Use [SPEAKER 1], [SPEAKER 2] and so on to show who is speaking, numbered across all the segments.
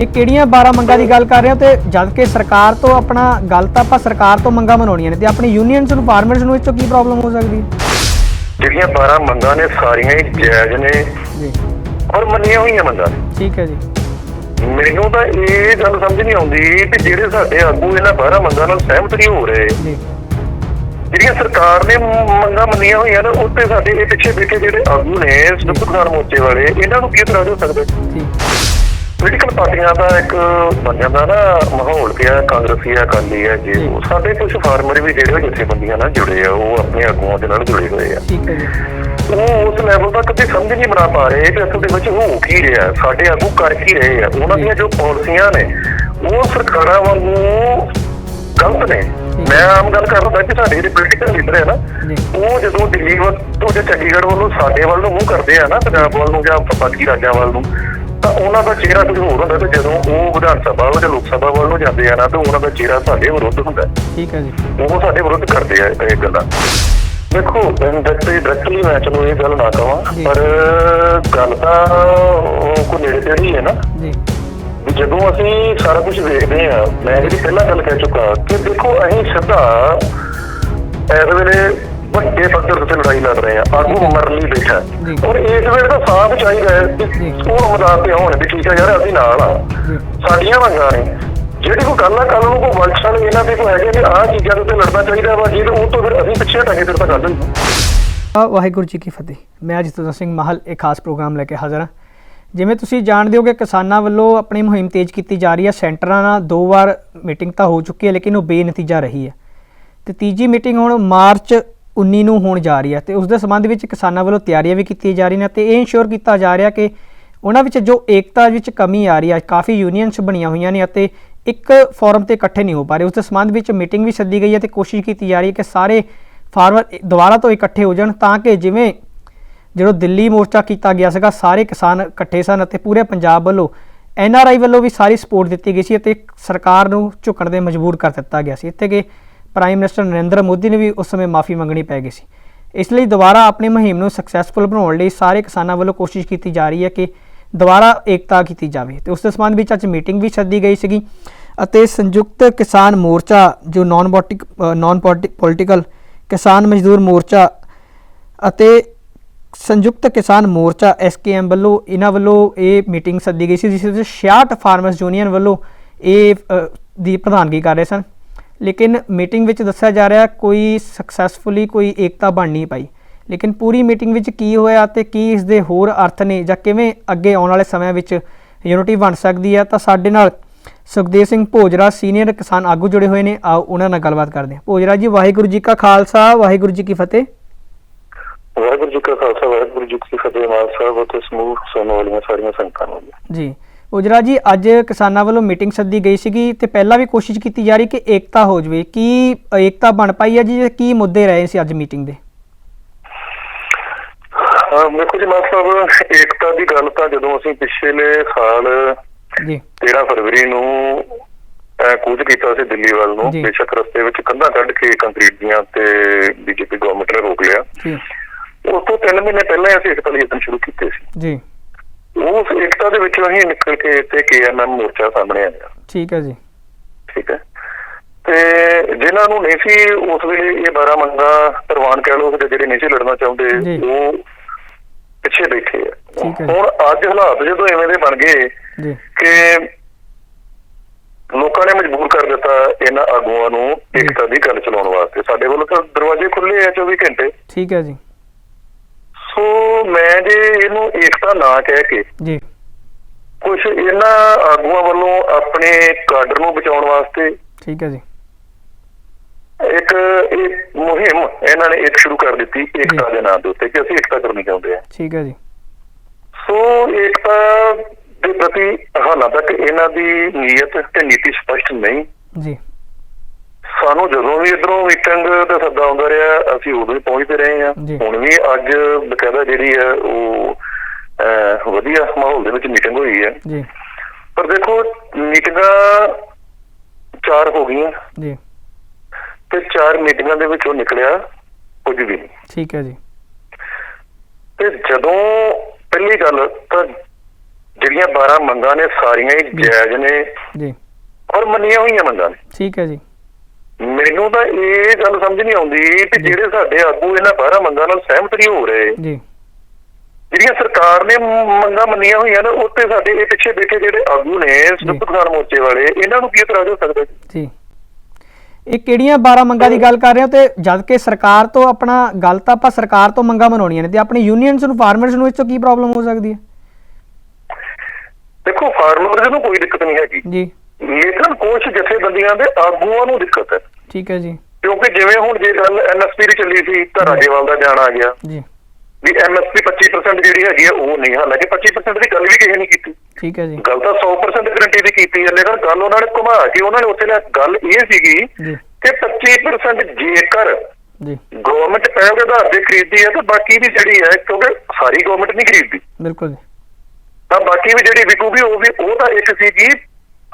[SPEAKER 1] ਇਹ ਕਿਹੜੀਆਂ 12 ਮੰਗਾਂ ਦੀ ਗੱਲ ਕਰ ਰਹੇ ਹੋ ਤੇ ਜਦ ਕਿ ਸਰਕਾਰ ਤੋਂ ਆਪਣਾ ਗੱਲ ਤਾਂ ਆਪਾਂ ਸਰਕਾਰ ਤੋਂ ਮੰਗਾਂ ਮਨਾਉਣੀਆਂ ਨੇ ਤੇ ਆਪਣੀ ਯੂਨੀਅਨਸ ਨੂੰ ਫਾਰਮਰਸ ਨੂੰ 'ਚੋਂ ਕੀ ਪ੍ਰੋਬਲਮ ਹੋ ਸਕਦੀ?
[SPEAKER 2] ਜਿਹੜੀਆਂ 12 ਮੰਗਾਂ ਨੇ ਸਾਰੀਆਂ ਹੀ ਜਾਇਜ਼ ਨੇ
[SPEAKER 1] ਜੀ।
[SPEAKER 2] ਔਰ ਮੰਨੀਆਂ ਹੋਈਆਂ ਮੰਗਾਂ
[SPEAKER 1] ਠੀਕ ਹੈ ਜੀ।
[SPEAKER 2] ਮੈਨੂੰ ਤਾਂ ਇਹ ਗੱਲ ਸਮਝ ਨਹੀਂ ਆਉਂਦੀ ਕਿ ਜਿਹੜੇ ਸਾਡੇ ਆਗੂ ਇਹਨਾਂ 12 ਮੰਗਾਂ ਨਾਲ ਸਹਿਮਤ ਨਹੀਂ ਹੋ ਰਹੇ।
[SPEAKER 1] ਜੀ।
[SPEAKER 2] ਜਿਹੜੀਆਂ ਸਰਕਾਰ ਨੇ ਮੰਗਾਂ ਮੰਨੀਆਂ ਹੋਈਆਂ ਨੇ ਉੱਤੇ ਸਾਡੇ ਇਹ ਪਿੱਛੇ ਬੈਠੇ ਜਿਹੜੇ ਆਗੂ ਨੇ ਕਿਸਾਨ ਮੋਰਚੇ ਵਾਲੇ ਇਹਨਾਂ ਨੂੰ ਕੀ ਇਤਰਾਜ਼ ਹੋ ਸਕਦਾ?
[SPEAKER 1] ਠੀਕ।
[SPEAKER 2] ਪੋਲੀਟੀਕਲ ਪਾਰਟੀਆਂ ਦਾ ਇੱਕ ਬਣ ਜਾਂਦਾ ਨਾ ਮਾਹੌਲ ਪਿਆ ਕਾਂਗਰਸੀ ਆ ਅਕਾਲੀ ਆ ਜੇ ਸਾਡੇ ਕੁਝ ਫਾਰਮਰ ਵੀ ਜਿਹੜੇ ਜਥੇਬੰਦੀਆਂ ਨਾਲ ਜੁੜੇ ਆ ਉਹ ਆਪਣੇ ਆਗੂਆਂ ਦੇ ਨਾਲ ਜੁੜੇ ਹੋਏ ਆ।
[SPEAKER 1] ਠੀਕ ਹੈ ਜੀ।
[SPEAKER 2] ਉਹ ਉਸ ਲੈਵਲ ਤੱਕ ਕਦੇ ਸਮਝ ਨਹੀਂ ਬਣਾ ਪਾ ਰਹੇ ਕਿ ਅਸਲ ਦੇ ਵਿੱਚ ਹੋ ਕੀ ਰਿਹਾ। ਸਾਡੇ ਆਗੂ ਕਰ ਕੀ ਰਹੇ ਆ। ਉਹਨਾਂ ਦੀਆਂ ਜੋ ਪਾਲਿਸੀਆਂ ਨੇ ਉਹ ਸਰਕਾਰਾਂ ਵਾਂਗੂ ਗਲਤ ਨੇ। ਮੈਂ ਆਮ ਗੱਲ ਕਰਦਾ ਕਿ ਸਾਡੇ ਜਿਹੜੇ ਪੋਲੀਟੀਕਲ ਲੀਡਰ ਹੈ ਨਾ ਉਹ ਜਦੋਂ ਦਿੱਲੀ ਵੱਲ ਤੋਂ ਜਾਂ ਚੰਡੀਗੜ੍ਹ ਵੱਲੋਂ ਸਾਡੇ ਵੱਲ ਨੂੰ ਮੂੰਹ ਕਰਦੇ ਆ ਨਾ ਪੰਜਾਬ ਵੱਲ ਨੂੰ ਜਾਂ ਬਾਕੀ ਰਾਜਾਂ ਵੱਲ ਨੂੰ ਤਾਂ ਉਹਨਾਂ ਦਾ ਚਿਹਰਾ ਕੁਝ ਹੋਰ ਹੁੰਦਾ ਤੇ ਜਦੋਂ ਉਹ ਵਿਧਾਨ ਸਭਾ ਵੱਲ ਜਾਂ ਲੋਕ ਸਭਾ ਵੱਲ ਨੂੰ ਜਾਂਦੇ ਆ ਨਾ ਤਾਂ ਉਹਨਾਂ ਦਾ ਚਿਹਰਾ ਸਾਡੇ ਵਿਰੁੱਧ ਹੁੰਦਾ।
[SPEAKER 1] ਠੀਕ ਹੈ ਜੀ
[SPEAKER 2] ਉਹ ਸਾਡੇ ਵਿਰੁੱਧ ਕਰਦੇ ਆ ਇਹ ਗੱਲਾਂ ਦੇਖੋ ਡਾਇਰੈਕਟਲੀ ਡਾਇਰੈਕਟਲੀ ਮੈਂ ਚਲੋ ਇਹ ਗੱਲ ਨਾ ਕਹਾਂ। ਪਰ ਗੱਲ ਤਾਂ ਉਹ ਕੋ ਨੇੜੇ ਤੇ ਹੀ ਹੈ ਨਾ
[SPEAKER 1] ਜੀ
[SPEAKER 2] ਜਦੋਂ ਅਸੀਂ ਸਾਰਾ ਕੁਝ ਵੇਖਦੇ ਆ ਮੈਂ ਜਿਹੜੀ ਪਹਿਲਾਂ ਗੱਲ ਕਹਿ ਚੁੱਕਾ ਕਿ ਦੇਖੋ ਅਸੀਂ ਸਿੱਧਾ ਇਸ ਵੇਲੇ ਵੱਡੇ ਪੱਧਰ ਤੇ ਲੜਾਈ ਲੜ ਰਹੇ ਆ ਆਗੂ ਮਰਨ ਲਈ ਬੈਠਾ। ਔਰ ਇਸ ਵੇਲੇ ਤਾਂ ਸਾਫ਼ ਚਾਹੀਦਾ ਹੈ। ਕਿ ਉਹ ਮੈਦਾਨ ਤੇ ਹੋਣ ਵੀ ਠੀਕ ਹੈ ਯਾਰ ਅਸੀਂ ਨਾਲ ਆ। ਸਾਡੀਆਂ ਮੰਗਾਂ ਨੇ। ਜਿਹੜੀ ਕੋਈ ਗੱਲ ਆ ਕੱਲ ਨੂੰ ਕੋਈ ਵਲਕਸ਼ਨ ਇਹਨਾਂ ਦੇ ਕੋਈ ਹੈਗੇ ਨੇ ਆਹ ਚੀਜ਼ਾਂ ਦੇ ਉੱਤੇ ਲੜਨਾ ਚਾਹੀਦਾ ਵਾ ਜੇ ਉਹ ਤੋਂ ਫਿਰ ਅਸੀਂ ਪਿੱਛੇ ਹਟਾਂਗੇ ਫਿਰ ਤਾਂ ਗੱਲ ਨਹੀਂ
[SPEAKER 1] ਆ ਵਾਹਿਗੁਰੂ ਜੀ ਕੀ ਫਤਿਹ। ਮੈਂ ਅਜਿਤ ਸਿੰਘ ਮਹਲ ਇੱਕ ਖਾਸ ਪ੍ਰੋਗਰਾਮ ਲੈ ਕੇ ਹਾਜ਼ਰ ਹਾਂ। ਜਿਵੇਂ ਤੁਸੀਂ ਜਾਣਦੇ ਹੋ ਕਿ ਕਿਸਾਨਾਂ ਵੱਲੋਂ ਆਪਣੀ ਮੁਹਿੰਮ ਤੇਜ਼ ਕੀਤੀ ਜਾ ਰਹੀ ਹੈ ਸੈਂਟਰਾਂ ਨਾਲ ਦੋ ਵਾਰ ਮੀਟਿੰਗ ਤਾਂ ਹੋ ਚੁੱਕੀ ਹੈ ਲੇਕਿਨ ਉਹ ਬੇਨਤੀਜਾ ਰਹੀ ਹੈ। ਤੇ ਤੀਜੀ ਮੀਟਿੰਗ ਹੁਣ ਮਾਰਚ 19 ਨੂੰ ਹੋਣ ਜਾ ਰਹੀ ਹੈ ਤੇ ਉਸ ਦੇ ਸੰਬੰਧ ਵਿੱਚ ਕਿਸਾਨਾਂ ਵੱਲੋਂ ਤਿਆਰੀਆਂ ਵੀ ਕੀਤੀਆਂ ਜਾ ਰਹੀਆਂ ਨੇ ਤੇ ਇਹ ਇਨਸ਼ੋਰ ਕੀਤਾ ਜਾ ਰਿਹਾ ਕਿ ਉਹਨਾਂ ਵਿੱਚ ਜੋ ਏਕਤਾ ਵਿੱਚ ਕਮੀ ਆ ਰਹੀ ਹੈ, ਕਾਫੀ ਯੂਨੀਅਨਸ ਬਣੀਆਂ ਹੋਈਆਂ ਨੇ ਅਤੇ ਇੱਕ ਫੋਰਮ ਤੇ ਇਕੱਠੇ ਨਹੀਂ ਹੋ ਪਾ ਰਹੇ। ਉਸ ਦੇ ਸੰਬੰਧ ਵਿੱਚ ਮੀਟਿੰਗ ਵੀ ਸੱਦੀ ਗਈ ਹੈ ਤੇ ਕੋਸ਼ਿਸ਼ ਕੀਤੀ ਜਾ ਰਹੀ ਹੈ ਕਿ ਸਾਰੇ ਫਾਰਮਰ ਦੁਬਾਰਾ ਤੋਂ ਇਕੱਠੇ ਹੋ ਜਾਣ ਤਾਂ ਕਿ ਜਿਵੇਂ ਜਦੋਂ ਦਿੱਲੀ ਮੋਰਚਾ ਕੀਤਾ ਗਿਆ ਸੀਗਾ, ਸਾਰੇ ਕਿਸਾਨ ਇਕੱਠੇ ਸਨ ਅਤੇ ਪੂਰੇ ਪੰਜਾਬ ਵੱਲੋਂ ਐਨਆਰਆਈ ਵੱਲੋਂ ਵੀ ਸਾਰੀ ਸਪੋਰਟ ਦਿੱਤੀ ਗਈ ਸੀ ਅਤੇ ਸਰਕਾਰ ਨੂੰ ਝੁਕਣ ਦੇ ਮਜਬੂਰ ਕਰ ਦਿੱਤਾ ਗਿਆ ਸੀ। ਇੱਥੇ ਕਿ ਪ੍ਰਾਈਮ ਮਿਨਿਸਟਰ ਨਰਿੰਦਰ ਮੋਦੀ ਨੂੰ ਵੀ ਉਸ ਸਮੇਂ ਮਾਫੀ ਮੰਗਣੀ ਪੈ ਗਈ ਸੀ। ਇਸ ਲਈ ਦੁਬਾਰਾ ਆਪਣੀ ਮੁਹਿੰਮ ਨੂੰ ਸਕਸੈਸਫੁਲ ਬਣਾਉਣ ਲਈ ਸਾਰੇ ਕਿਸਾਨਾਂ ਵੱਲੋਂ ਕੋਸ਼ਿਸ਼ ਕੀਤੀ ਜਾ ਰਹੀ ਹੈ ਕਿ ਦੁਬਾਰਾ ਏਕਤਾ ਕੀਤੀ ਜਾਵੇ ਤੇ ਉਸ ਦੇ ਸੰਬੰਧ ਵਿੱਚ ਅੱਜ ਮੀਟਿੰਗ ਵੀ ਸੱਦੀ ਗਈ ਸੀਗੀ ਅਤੇ ਸੰਯੁਕਤ ਕਿਸਾਨ ਮੋਰਚਾ ਜੋ ਨਾਨ ਨਾਨ ਪੋਲੀਟੀਕਲ ਕਿਸਾਨ ਮਜ਼ਦੂਰ ਮੋਰਚਾ ਅਤੇ ਸੰਯੁਕਤ ਕਿਸਾਨ ਮੋਰਚਾ ਐਸਕੇਐਮ ਵੱਲੋਂ ਇਹਨਾਂ ਵੱਲੋਂ ਇਹ ਮੀਟਿੰਗ ਸੱਦੀ ਗਈ ਸੀ, ਜਿਸ ਵਿੱਚ 66 ਫਾਰਮਰਸ ਯੂਨੀਅਨ ਵੱਲੋਂ ਇਹ ਦੀ ਪ੍ਰਧਾਨਗੀ ਕਰ ਰਹੇ ਸਨ। ਲੇਕਿਨ ਮੀਟਿੰਗ ਵਿੱਚ ਦੱਸਿਆ ਜਾ ਰਿਹਾ ਕੋਈ ਸਕਸੈਸਫੁਲੀ ਕੋਈ ਏਕਤਾ ਬਣ ਨਹੀਂ ਪਾਈ। ਲੇਕਿਨ ਪੂਰੀ ਮੀਟਿੰਗ ਵਿੱਚ ਕੀ ਹੋਇਆ ਤੇ ਕੀ ਇਸ ਦੇ ਹੋਰ ਅਰਥ ਨੇ ਜਾਂ ਕਿਵੇਂ ਅੱਗੇ ਆਉਣ ਵਾਲੇ ਸਮਿਆਂ ਵਿੱਚ ਯੂਨਿਟੀ ਬਣ ਸਕਦੀ ਹੈ ਤਾਂ ਸਾਡੇ ਨਾਲ ਸੁਖਦੇਵ ਸਿੰਘ ਭੋਜਰਾ ਸੀਨੀਅਰ ਕਿਸਾਨ ਆਗੂ ਜੁੜੇ ਹੋਏ ਨੇ। ਆਓ ਉਹਨਾਂ ਨਾਲ ਗੱਲਬਾਤ ਕਰਦੇ ਹਾਂ। ਭੋਜਰਾ ਜੀ ਵਾਹਿਗੁਰੂ ਜੀ ਕਾ ਖਾਲਸਾ ਵਾਹਿਗੁਰੂ ਜੀ ਕੀ ਫਤਿਹ।
[SPEAKER 2] ਵਾਹਿਗੁਰੂ ਜੀ ਕਾ ਖਾਲਸਾ ਵਾਹਿਗੁਰੂ ਜੀ ਕੀ ਫਤਿਹ। ਮਾਲ ਸਾਹਿਬ ਅਤੇ ਸਮੂਹ ਸੁਣਨ ਵਾਲੀਆਂ ਸਾਰੀਆਂ ਸੰਗਤਾਂ ਨੂੰ।
[SPEAKER 1] ਜੀ। ਉਜਰਾ ਜੀ ਅੱਜ ਕਿਸਾਨਾਂ ਵੱਲੋਂ ਮੀਟਿੰਗ ਸੱਦੀ ਗਈ ਸੀਗੀ ਤੇ ਪਹਿਲਾਂ ਵੀ ਕੋਸ਼ਿਸ਼ ਕੀਤੀ ਜਾ ਰਹੀ ਕਿ ਏਕਤਾ ਹੋ ਜਵੇ। ਕੀ ਏਕਤਾ ਬਣ ਪਾਈ ਹੈ ਜੀ ਕੀ ਮੁੱਦੇ ਰਹੇ ਸੀ ਅੱਜ ਮੀਟਿੰਗ ਦੇ?
[SPEAKER 2] ਹਾਂ ਦੇਖੋ ਜੀ ਮਾਲ ਸਾਹਿਬ ਏਕਤਾ ਦੀ ਗੱਲ ਤਾਂ ਜਦੋਂ ਅਸੀਂ ਪਿਛਲੇ ਸਾਲ
[SPEAKER 1] ਜੀ।
[SPEAKER 2] 13 ਫਰਵਰੀ ਨੂੰ ਕੂਚ ਕੀਤਾ ਸੀ ਦਿੱਲੀ ਵੱਲ ਨੂੰ। ਬੇਸ਼ੱਕ ਰਸਤੇ ਵਿੱਚ ਕੰਧਾਂ ਕੱਢ ਕੇ ਕੰਕਰੀਟ ਦੀਆਂ ਤੇ ਬੀਜੇਪੀ ਗਵਰਨਮੈਂਟ ਨੇ ਰੋਕ ਲਿਆ।
[SPEAKER 1] ਜੀ।
[SPEAKER 2] ਉਸ ਤੋਂ 3 ਮਹੀਨੇ ਪਹਿਲਾਂ ਅਸੀਂ ਏਕਤਾ ਲਈ ਯਤਨ ਸ਼ੁਰੂ ਕੀਤੇ ਸੀ।
[SPEAKER 1] ਜੀ।
[SPEAKER 2] ਉਸ ਏਕਤਾ ਦੇ ਵਿੱਚੋਂ ਅਸੀਂ ਨਿਕਲ ਕੇ ਇੱਥੇ ਕੇਐਮਐਮ ਮੋਰਚਾ ਸਾਹਮਣੇ ਆਇਆ।
[SPEAKER 1] ਠੀਕ ਹੈ ਜੀ।
[SPEAKER 2] ਠੀਕ ਹੈ। ਤੇ ਜਿਨ੍ਹਾਂ ਨੂੰ ਨਹੀਂ ਸੀ ਉਸ ਵੇਲੇ ਇਹ 12 ਮੰਗਾ ਪ੍ਰਵਾਨ ਕਹਿ ਕਿ ਜਿਹੜੇ ਨਹੀਂ ਸੀ ਲੜਨਾ। ਚਾਹੁੰਦੇ ਉਹ ਪਿੱਛੇ ਬੈਠੇ ਆ।
[SPEAKER 1] ਹੈ।
[SPEAKER 2] ਹੁਣ ਅੱਜ ਹਾਲਾਤ ਜਦੋਂ ਐਵੇਂ ਦੇ ਬਣ ਗਏ
[SPEAKER 1] ਜੀ।
[SPEAKER 2] ਕਿ ਲੋਕਾਂ ਨੇ ਮਜਬੂਰ ਕਰ ਦਿੱਤਾ ਇਹਨਾਂ ਆਗੂਆਂ ਨੂੰ ਏਕਤਾ ਦੀ ਗੱਲ ਚਲਾਉਣ ਵਾਸਤੇ। ਸਾਡੇ ਵੱਲੋਂ ਤਾਂ ਦਰਵਾਜ਼ੇ ਖੁੱਲੇ ਆ 24 ਘੰਟੇ।
[SPEAKER 1] ਠੀਕ ਹੈ ਜੀ।
[SPEAKER 2] ਸੋ ਮੈਂ ਜੇ ਇਹਨੂੰ ਏਕਤਾ ਨਾ ਕਹਿ ਕੇ
[SPEAKER 1] ਜੀ।
[SPEAKER 2] ਕੁਝ ਇਹਨਾਂ ਆਗੂਆਂ ਵੱਲੋਂ ਆਪਣੇ ਕਾਡਰ ਨੂੰ ਬਚਾਉਣ ਵਾਸਤੇ
[SPEAKER 1] ਠੀਕ ਹੈ ਜੀ।
[SPEAKER 2] ਇੱਕ ਇਹ ਮੁਹਿੰਮ ਇਹਨਾਂ ਨੇ ਇੱਕ ਸ਼ੁਰੂ ਕਰ ਦਿੱਤੀ ਏਕਤਾ ਦੇ ਨਾਮ ਦੇ ਉੱਤੇ ਕਿ ਅਸੀਂ ਏਕਤਾ ਕਰਨੀ ਚਾਹੁੰਦੇ ਹਾਂ।
[SPEAKER 1] ਠੀਕ ਹੈ ਜੀ।
[SPEAKER 2] ਸੋ ਏਕਤਾ ਦੇ ਪ੍ਰਤੀ ਹਾਲਾਂ ਤੱਕ ਇਹਨਾਂ ਦੀ ਨੀਅਤ ਤੇ ਨੀਤੀ ਸਪਸ਼ਟ ਨਹੀਂ।
[SPEAKER 1] ਜੀ।
[SPEAKER 2] ਸਾਨੂੰ ਜਦੋਂ ਵੀ ਇਧਰੋਂ ਮੀਟਿੰਗ ਦਾ ਸੱਦਾ ਆਉਂਦਾ ਰਿਹਾ ਅਸੀਂ ਉਦੋਂ ਹੀ ਪਹੁੰਚਦੇ ਰਹੇ ਹਾਂ। ਹੁਣ ਵੀ ਅੱਜ ਬਕਾਇਦਾ ਜਿਹੜੀ ਹੈ ਉਹ ਵਧੀਆ ਮਾਹੌਲ ਦੇ ਵਿੱਚ ਮੀਟਿੰਗ ਹੋਈ ਹੈ।
[SPEAKER 1] ਜੀ।
[SPEAKER 2] ਪਰ ਦੇਖੋ ਮੀਟਿੰਗਾਂ ਚਾਰ ਹੋ ਗਈਆਂ।
[SPEAKER 1] ਜੀ।
[SPEAKER 2] ਤੇ ਚਾਰ ਮੀਟਿੰਗਾਂ ਦੇ ਵਿੱਚੋਂ ਨਿਕਲਿਆ ਕੁਝ ਵੀ
[SPEAKER 1] ਠੀਕ ਹੈ ਜੀ।
[SPEAKER 2] ਤੇ ਜਦੋਂ ਪਹਿਲੀ ਗੱਲ ਤਾਂ ਜਿਹੜੀਆਂ 12 ਮੰਗਾਂ ਨੇ ਸਾਰੀਆਂ ਹੀ ਜਾਇਜ਼ ਨੇ
[SPEAKER 1] ਜੀ।
[SPEAKER 2] ਔਰ ਮੰਨੀਆਂ ਹੋਈਆਂ ਮੰਗਾਂ ਨੇ।
[SPEAKER 1] ਠੀਕ ਹੈ ਜੀ।
[SPEAKER 2] ਮੈਨੂੰ ਤਾਂ ਇਹ ਗੱਲ ਸਮਝ ਨਹੀਂ ਆਉਂਦੀ ਕਿ ਜਿਹੜੇ ਸਾਡੇ ਆਗੂ ਇਹਨਾਂ 12 ਮੰਗਾਂ ਨਾਲ ਸਹਿਮਤ ਨਹੀਂ ਹੋ ਰਹੇ।
[SPEAKER 1] ਜੀ।
[SPEAKER 2] ਜਿਹੜੀਆਂ ਸਰਕਾਰ ਨੇ ਮੰਗਾਂ ਮੰਨੀਆਂ ਹੋਈਆਂ ਨੇ ਉੱਤੇ ਸਾਡੇ ਇਹ ਪਿੱਛੇ ਬੈਠੇ ਜਿਹੜੇ ਆਗੂ ਨੇ ਸੰਯੁਕਤ ਕਿਸਾਨ ਮੋਰਚੇ ਵਾਲੇ ਇਹਨਾਂ ਨੂੰ ਕੀ ਇਤਰਾਜ਼ ਹੋ ਸਕਦਾ ਜੀ?
[SPEAKER 1] ਇਹ ਕਿਹੜੀਆਂ 12 ਮੰਗਾਂ ਦੀ ਗੱਲ ਕਰ ਰਹੇ ਹੋ? ਤੇ ਜਦ ਕਿ ਸਰਕਾਰ ਤੋਂ ਆਪਣਾ ਗੱਲ ਤਾਂ ਆਪਾਂ ਸਰਕਾਰ ਤੋਂ ਮੰਗਾਂ ਮਨਾਉਣੀਆਂ ਨੇ ਤੇ ਆਪਣੀ ਯੂਨੀਅਨਸ ਨੂੰ ਫਾਰਮਰਸ ਨੂੰ ਇਸ ਤੋਂ ਕੀ ਪ੍ਰੋਬਲਮ ਹੋ ਸਕਦੀ ਹੈ?
[SPEAKER 2] ਦੇਖੋ ਫਾਰਮਰਜ਼ ਨੂੰ ਕੋਈ ਦਿੱਕਤ ਨਹੀਂ ਹੈਗੀ।
[SPEAKER 1] ਜੀ।
[SPEAKER 2] ਲੇਕਿਨ ਕੁਝ ਜਥੇਬੰਦੀਆਂ ਦੇ ਆਗੂਆਂ ਨੂੰ ਦਿੱਕਤ ਹੈ।
[SPEAKER 1] ਠੀਕ ਹੈ ਜੀ।
[SPEAKER 2] ਕਿਉਂਕਿ ਜਿਵੇਂ ਹੁਣ ਜੇ ਗੱਲ ਐਨਐਸਪੀ ਦੀ ਚੱਲੀ ਸੀ ਤਾਂ ਰਾਜੇਵਾਲ ਦਾ ਜਾਣ ਆ ਗਿਆ।
[SPEAKER 1] ਜੀ।
[SPEAKER 2] ਵੀ ਐਮਐਸਪੀ 25% ਜਿਹੜੀ ਹੈਗੀ ਹੈ ਉਹ ਨਹੀਂ। ਹਾਲਾਂਕਿ 25% ਦੀ ਗੱਲ ਵੀ ਕਿਸੇ ਨੇ ਕੀਤੀ।
[SPEAKER 1] ਠੀਕ ਹੈ ਜੀ।
[SPEAKER 2] ਗੱਲ ਤਾਂ 100% ਗਰੰਟੀ ਦੀ ਕੀਤੀ ਹੈ ਲੇਕਿਨ ਗੱਲ ਉਹਨਾਂ ਨੇ ਘੁਮਾ ਕੇ ਉਹਨਾਂ ਨੇ ਉੱਥੇ ਲੈ ਗੱਲ ਇਹ ਸੀਗੀ ਕਿ 25% ਜੇਕਰ
[SPEAKER 1] ਜੀ।
[SPEAKER 2] ਗਵਰਨਮੈਂਟ ਪਹਿਲ ਦੇ ਆਧਾਰ ਤੇ ਖਰੀਦਦੀ ਹੈ ਤਾਂ ਬਾਕੀ ਦੀ ਜਿਹੜੀ ਹੈ ਕਿਉਂਕਿ ਸਾਰੀ ਗਵਰਨਮੈਂਟ ਨਹੀਂ ਖਰੀਦਦੀ।
[SPEAKER 1] ਬਿਲਕੁਲ ਜੀ।
[SPEAKER 2] ਤਾਂ ਬਾਕੀ ਵੀ ਜਿਹੜੀ ਵਿਕੂਗੀ ਉਹ ਵੀ ਉਹ ਤਾਂ ਇੱਕ ਸੀਗੀ